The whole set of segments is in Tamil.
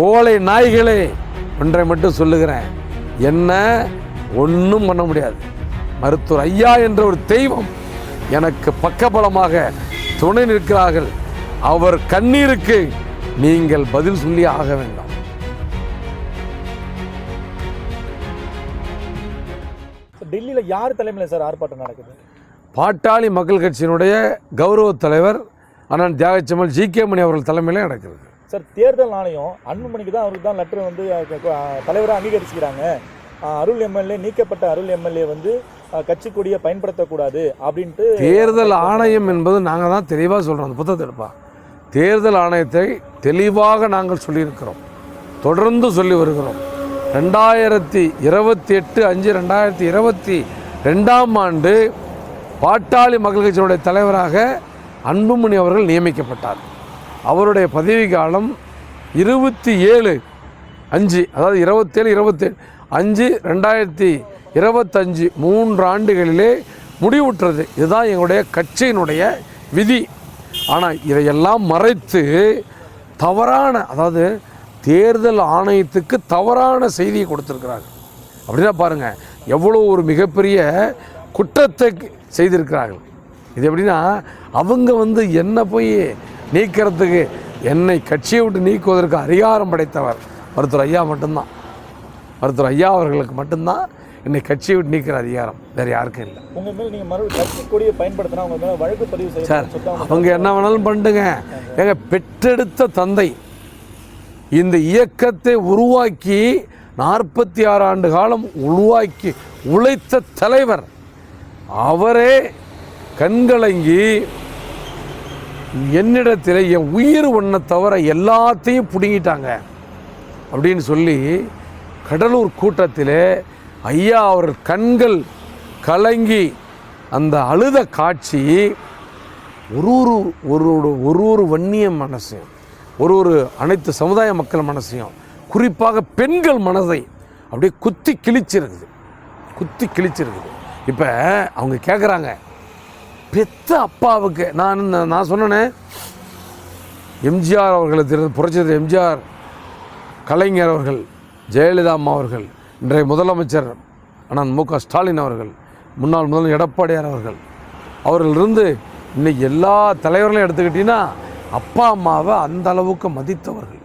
கோழை நாய்களே ஒன்றை மட்டும் சொல்லுகிறேன். என்ன? ஒன்றும் பண்ண முடியாது. மருத்துவர் ஐயா என்ற ஒரு தெய்வம் எனக்கு பக்கபலமாக துணை நிற்கிறார்கள். அவர் கண்ணீருக்கு நீங்கள் பதில் சொல்லி ஆக வேண்டாம். டெல்லியில் யார் தலைமையில் சார் ஆர்ப்பாட்டம் நடக்குது? பாட்டாளி மக்கள் கட்சியினுடைய கௌரவ தலைவர் அண்ணன் தியாகச்சமல் ஜி கே மணி அவர்கள் தலைமையில் நடக்கிறது. சார் தேர்தல் ஆணையம் அன்புமணிக்கு தான் அவருக்கு தான் லெட்டர் வந்து தலைவராக அங்கீகரிச்சுக்கிறாங்க. அருள் எம்எல்ஏ நீக்கப்பட்ட அருள் எம்எல்ஏ வந்து கட்சி கொடியை பயன்படுத்தக்கூடாது அப்படின்ட்டு தேர்தல் ஆணையம் என்பது நாங்கள் தான் தெளிவாக சொல்கிறோம் அந்த புத்தகத்தை எடுப்பா. தேர்தல் ஆணையத்தை தெளிவாக நாங்கள் சொல்லியிருக்கிறோம். தொடர்ந்து சொல்லி வருகிறோம். ரெண்டாயிரத்தி இருபத்தி எட்டு அஞ்சு ரெண்டாயிரத்தி இருபத்தி ரெண்டாம் ஆண்டு பாட்டாளி மக்கள் கட்சியினுடைய தலைவராக அன்புமணி அவர்கள் நியமிக்கப்பட்டார். அவருடைய பதவி காலம் இருபத்தி ஏழு அஞ்சு அதாவது இருபத்தேழு இருபத்தேழு அஞ்சு ரெண்டாயிரத்தி இருபத்தஞ்சு மூன்று ஆண்டுகளிலே முடிவுற்றது. இதுதான் எங்களுடைய கட்சியினுடைய விதி. ஆனால் இதையெல்லாம் மறைத்து தவறான அதாவது தேர்தல் ஆணையத்துக்கு தவறான செய்தியை கொடுத்துருக்கிறாங்க அப்படின்னா பாருங்கள் எவ்வளோ ஒரு மிகப்பெரிய குற்றத்தை செய்திருக்கிறார்கள். இது எப்படின்னா அவங்க வந்து என்ன போய் நீக்கிறதுக்கு என்னை கட்சியை விட்டு நீக்குவதற்கு அதிகாரம் படைத்தவர் மருத்துவர் ஐயா மட்டும்தான். மருத்துவர் ஐயா அவர்களுக்கு மட்டும்தான் என்னை கட்சியை விட்டு நீக்கிற அதிகாரம். வேறு யாருக்கும் இல்லை. உங்க மேல நீங்க மறு கட்சி கொடியை பயன்படுத்தினா உங்க மேல வழக்கு பதிவு சார் அவங்க என்ன வேணாலும் பண்ணுங்க. எங்க பெற்றெடுத்த தந்தை இந்த இயக்கத்தை உருவாக்கி நாற்பத்தி ஆறு ஆண்டு காலம் உருவாக்கி உழைத்த தலைவர் அவரே கண்கலங்கி என்னிடத்தில் என் உயிர் ஒன்றை தவிர எல்லாத்தையும் பிடுங்கிட்டாங்க. அப்படின்னு சொல்லி கடலூர் கூட்டத்தில் ஐயா அவர் கண்கள் கலங்கி அந்த அழுத காட்சி ஒரு ஒரு ஒரு ஒரு ஒரு ஒரு வன்னிய மனசையும் ஒரு ஒரு அனைத்து சமுதாய மக்கள் மனசையும் குறிப்பாக பெண்கள் மனதை அப்படியே குத்தி கிழிச்சிருக்குது. குத்தி கிழிச்சிருக்குது. இப்போ அவங்க கேட்குறாங்க பெத்த அப்பாவுக்கு. நான் நான் சொன்னேனே எம்ஜிஆர் அவர்களை திரு புரட்சித்தலைவர் எம்ஜிஆர் கலைஞர் அவர்கள் ஜெயலலிதா அம்மா அவர்கள் இன்றைய முதலமைச்சர் அண்ணன் மு க ஸ்டாலின் அவர்கள் முன்னாள் முதல்வர் எடப்பாடியார் அவர்கள் அவர்களிருந்து இன்னைக்கு எல்லா தலைவர்களையும் எடுத்துக்கிட்டிங்கன்னா அப்பா அம்மாவை அந்த அளவுக்கு மதித்தவர்கள்.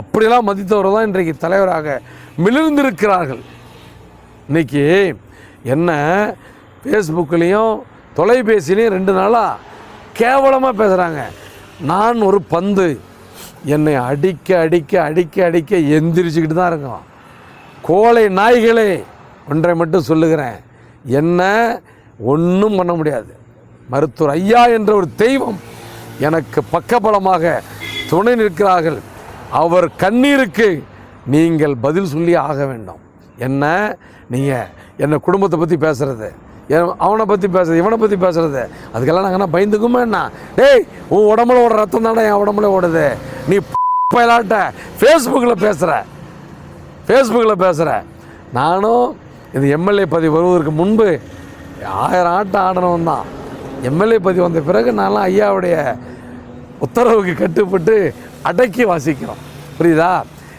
அப்படியெல்லாம் மதித்தவர் தான் இன்றைக்கு தலைவராக மிளிர்ந்திருக்கிறார்கள். இன்னைக்கு என்ன ஃபேஸ்புக்லேயும் தொலைபேசியிலையும் ரெண்டு நாளாக கேவலமாக பேசுகிறாங்க நான் ஒரு பந்து என்னை அடிக்க அடிக்க அடிக்க அடிக்க எந்திரிச்சுக்கிட்டு தான் இருக்கோம். கோழை நாய்களே ஒன்றை மட்டும் சொல்லுகிறேன். என்ன ஒன்றும் பண்ண முடியாது. மருத்துவர் ஐயா என்ற ஒரு தெய்வம் எனக்கு பக்கபலமாக துணை நிற்கிறார்கள். அவர் கண்ணீருக்கு நீங்கள் பதில் சொல்லி ஆக வேண்டும். என்ன? நீங்கள் என்னை குடும்பத்தை பற்றி பேசுகிறது அவனை பற்றி பேசுறது இவனை பற்றி பேசுறது? அதுக்கெல்லாம் நாங்கள் என்ன பயந்துக்குமா என்ன? டேய் உன் உடம்புல ஓடுற ரத்தம் தானே என் உடம்புல ஓடுது. நீ பயலாட்ட ஃபேஸ்புக்கில் பேசுகிற ஃபேஸ்புக்கில் பேசுகிற நானும் இந்த எம்எல்ஏ பதவி வருவதற்கு முன்பு ஆயிரம் ஆட்டம் ஆடணும் தான். எம்எல்ஏ பதவி வந்த பிறகு நான்லாம் ஐயாவுடைய உத்தரவுக்கு கட்டுப்பட்டு அடக்கி வாசிக்கிறோம். புரியுதா?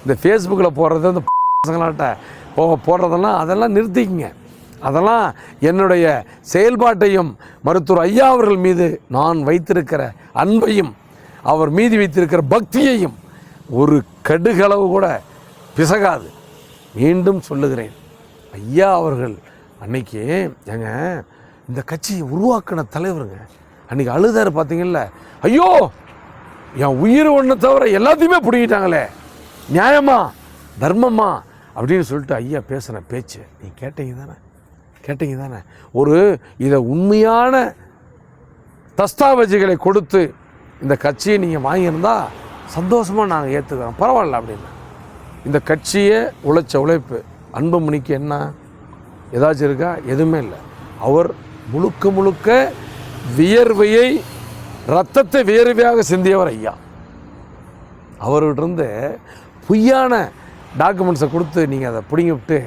இந்த ஃபேஸ்புக்கில் போடுறது இந்த பசங்களாட்ட போ போடுறதெல்லாம் அதெல்லாம் நிறுத்திக்கங்க. அதெல்லாம் என்னுடைய செயல்பாட்டையும் மருத்துவர் ஐயா அவர்கள் மீது நான் வைத்திருக்கிற அன்பையும் அவர் மீது வைத்திருக்கிற பக்தியையும் ஒரு கடுகளவு கூட பிசகாது. மீண்டும் சொல்லுகிறேன். ஐயா அவர்கள் அன்னைக்கு ஏங்க இந்த கட்சியை உருவாக்கின தலைவருங்க. அன்னைக்கு அழுதாரு பார்த்தீங்கல்ல ஐயோ என் உயிர் ஒன்றை தவிர எல்லாத்தையுமே பிடிங்கிட்டாங்களே. நியாயமா? தர்மமா? அப்படின்னு சொல்லிட்டு ஐயா பேசின பேச்சு நீ கேட்டீங்க தானே கேட்டீங்க தானே? ஒரு இதை உண்மையான தஸ்தாவேஜுகளை கொடுத்து இந்த கட்சியை நீங்கள் வாங்கியிருந்தா சந்தோஷமாக நாங்கள் ஏற்றுக்கிறோம் பரவாயில்ல அப்படின்னு. இந்த கட்சியை உழைச்ச உழைப்பு அன்புமணிக்கு என்ன? ஏதாச்சும் இருக்கா? எதுவுமே இல்லை. அவர் முழுக்க முழுக்க வியர்வையை ரத்தத்தை வியர்வையாக சிந்தியவர் ஐயா. அவர்கிட்டருந்து பொய்யான டாக்குமெண்ட்ஸை கொடுத்து நீங்கள் அதை பிடிங்கி விட்டு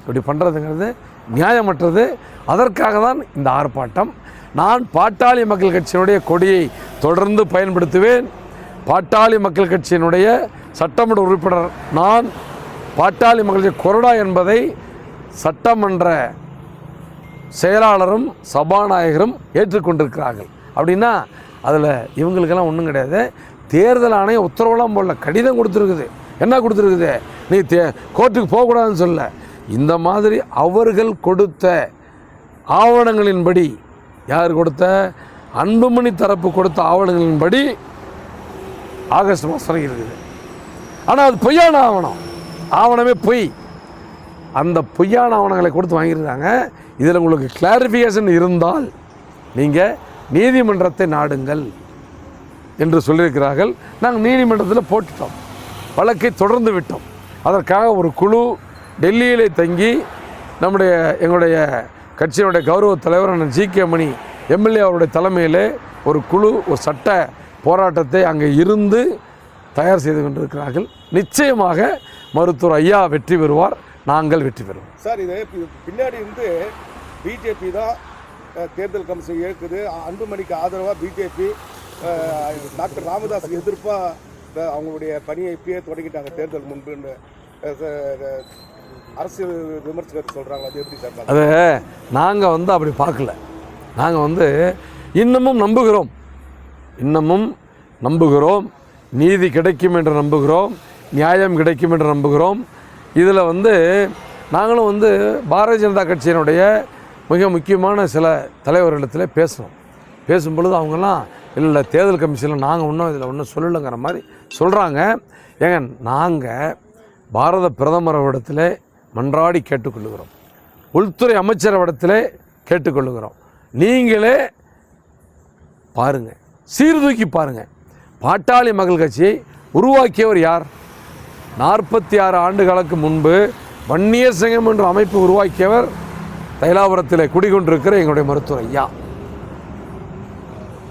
இப்படி பண்ணுறதுங்கிறது நியாயமற்றது. அதற்காக தான் இந்த ஆர்ப்பாட்டம். நான் பாட்டாளி மக்கள் கட்சியினுடைய கொடியை தொடர்ந்து பயன்படுத்துவேன். பாட்டாளி மக்கள் கட்சியினுடைய சட்டமன்ற உறுப்பினர் நான். பாட்டாளி மகளிர் கொறடா என்பதை சட்டமன்ற செயலாளரும் சபாநாயகரும் ஏற்றுக்கொண்டிருக்கிறார்கள். அப்படின்னா அதில் இவங்களுக்கெல்லாம் ஒன்றும் கிடையாது. தேர்தல் ஆணையம் உத்தரவெல்லாம் போடல. கடிதம் கொடுத்துருக்குது. என்ன கொடுத்துருக்குது? நீ தே கோர்ட்டுக்கு போகக்கூடாதுன்னு சொல்ல இந்த மாதிரி அவர்கள் கொடுத்த ஆவணங்களின்படி யார் கொடுத்த? அன்புமணி தரப்பு கொடுத்த ஆவணங்களின்படி ஆகஸ்ட் மாதம் இருக்குது. ஆனால் அது பொய்யான ஆவணம். ஆவணமே பொய். அந்த பொய்யான ஆவணங்களை கொடுத்து வாங்கியிருக்காங்க. இதில் உங்களுக்கு கிளாரிஃபிகேஷன் இருந்தால் நீங்கள் நீதிமன்றத்தை நாடுங்கள் என்று சொல்லியிருக்கிறார்கள். நாங்கள் நீதிமன்றத்தில் போட்டுட்டோம். வழக்கை தொடர்ந்து விட்டோம். அதற்காக ஒரு குழு டெல்லியிலே தங்கி நம்முடைய எங்களுடைய கட்சியினுடைய கௌரவ தலைவர் ஜி கே மணி எம்எல்ஏ அவருடைய தலைமையிலே ஒரு குழு ஒரு சட்ட போராட்டத்தை அங்கே இருந்து தயார் செய்து கொண்டிருக்கிறார்கள். நிச்சயமாக மருத்துவர் ஐயா வெற்றி பெறுவார் நாங்கள் வெற்றி பெறுவோம். சார் இது பின்னாடி இருந்து பிஜேபி தான் தேர்தல் கமிஷன் இயக்குது அன்புமணிக்கு ஆதரவாக பிஜேபி டாக்டர் ராமதாஸ் எதிர்ப்பாக அவங்களுடைய பணியை இப்பயே தொடங்கிட்டாங்க தேர்தல் முன்புன்னு அரசியல் விமர்சகர் சொல்கிறாங்க அது எப்படி சார்? அது நாங்கள் வந்து அப்படி பார்க்கல. நாங்கள் வந்து இன்னமும் நம்புகிறோம். இன்னமும் நம்புகிறோம். நீதி கிடைக்கும் என்று நம்புகிறோம். நியாயம் கிடைக்கும் என்று நம்புகிறோம். இதில் வந்து நாங்களும் வந்து பாரதிய ஜனதா கட்சியினுடைய மிக முக்கியமான சில தலைவர்களிடத்தில் பேசுகிறோம் பேசும் பொழுது அவங்கெல்லாம் இல்லை இல்லை தேர்தல் கமிஷனில் நாங்கள் ஒன்றும் இதில் ஒன்றும் சொல்லலைங்கிற மாதிரி சொல்கிறாங்க ஏங்க நாங்கள் பாரத பிரதமர் இடத்துல மன்றாடி கேட்டுக்கொள்ளுகிறோம். உள்துறை அமைச்சரவிடத்திலே கேட்டுக்கொள்ளுகிறோம். நீங்களே பாருங்க. சீர்தூக்கி பாருங்க. பாட்டாளி மகள் கட்சியை உருவாக்கியவர் யார்? நாற்பத்தி ஆறு ஆண்டுகளுக்கு முன்பு வன்னியர் சங்கம் என்ற அமைப்பு உருவாக்கியவர் தைலாபுரத்தில் குடிகொண்டிருக்கிற எங்களுடைய மருத்துவர் ஐயா.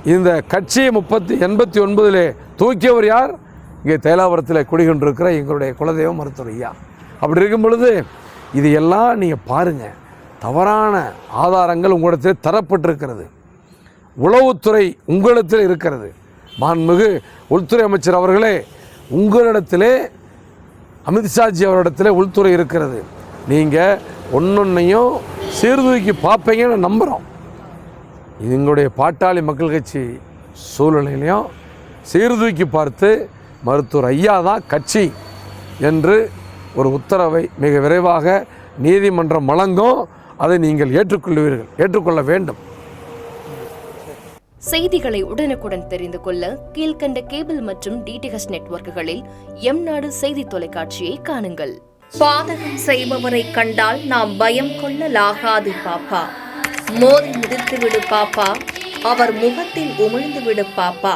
இந்த கட்சியை முப்பத்தி எண்பத்தி ஒன்பதிலே தூக்கியவர் யார்? இங்கே தைலாபுரத்தில் குடிகொண்டிருக்கிற எங்களுடைய குலதெய்வம் மருத்துவர் ஐயா. அப்படி இருக்கும் பொழுது இது எல்லாம் நீங்கள் பாருங்கள் தவறான ஆதாரங்கள் உங்களிடத்தில் தரப்பட்டிருக்கிறது. உளவுத்துறை உங்களிடத்தில் இருக்கிறது. மாண்புமிகு உள்துறை அமைச்சர் அவர்களே உங்களிடத்திலே அமித்ஷாஜி அவரிடத்தில் உள்துறை இருக்கிறது. நீங்கள் ஒன்றொன்னையும் சீர்தூக்கி பார்ப்பீங்கன்னு நம்புகிறோம் எங்களுடைய பாட்டாளி மக்கள் கட்சி சூழ்நிலையிலையும் சீர்தூக்கி பார்த்து மருத்துவர் ஐயா தான் கட்சி என்று ஒரு உத்தரவை மிக விரைவாக நீதிமன்றம் வழங்கும். அதை நீங்கள் ஏற்றுக்கொள்வீர்கள். ஏற்றுக்கொள்ள வேண்டும். செய்திகளை உடனுக்குடன் தெரிந்து கொள்ள கீழ்க்கண்ட கேபிள் மற்றும் டிடிஹெச் நெட்வொர்க்குகளில் எம் நாடு செய்தி தொலைக்காட்சியை காணுங்கள். பாதகம் செய்பவரை கண்டால் நாம் பயம் கொள்ளலாகாது பாப்பா. மோதி மிதித்து விடு பாப்பா. அவர் முகத்தில் உமிழ்ந்து விடு பாப்பா.